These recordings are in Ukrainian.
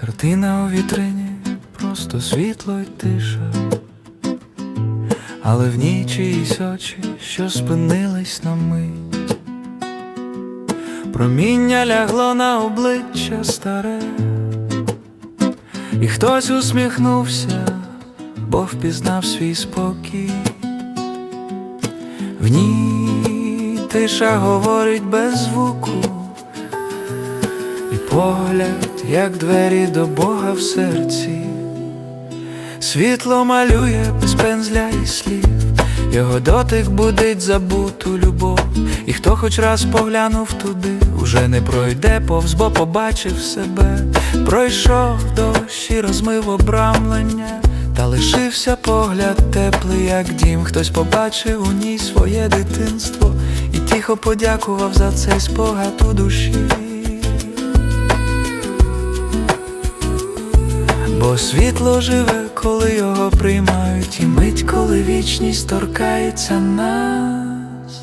Картина у вітрині, просто світло й тиша, але в ній чиїсь очі, що спинились на мить. Проміння лягло на обличчя старе, і хтось усміхнувся, бо впізнав свій спокій. В ній тиша говорить без звуку, і погляд, як двері до Бога в серці. Світло малює без пензля і слів, його дотик будить забуту любов, і хто хоч раз поглянув туди, уже не пройде повз, бо побачив себе, пройшов дощ і розмив обрамлення, та лишився погляд теплий, як дім. Хтось побачив у ній своє дитинство і тихо подякував за цей спогад у душі. Бо світло живе, коли його приймають, і мить, коли вічність торкається нас.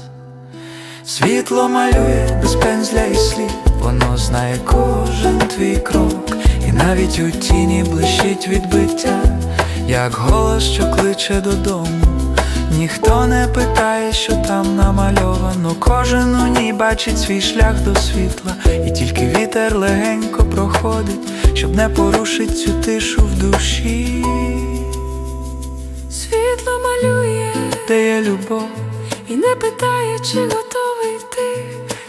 Світло малює без пензля і слів, воно знає кожен твій крок, і навіть у тіні блищить відбиття, як голос, що кличе додому. Ніхто не питає, що там намальовано, кожен у ній бачить свій шлях до світла, і тільки вітер легенько проходить, щоб не порушить цю тишу в душі, Світло малює де є любов, і не питає, чи готовий ти.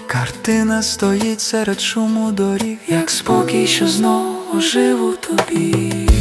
картина стоїть серед шуму доріг, як спокій, що знову жив у тобі.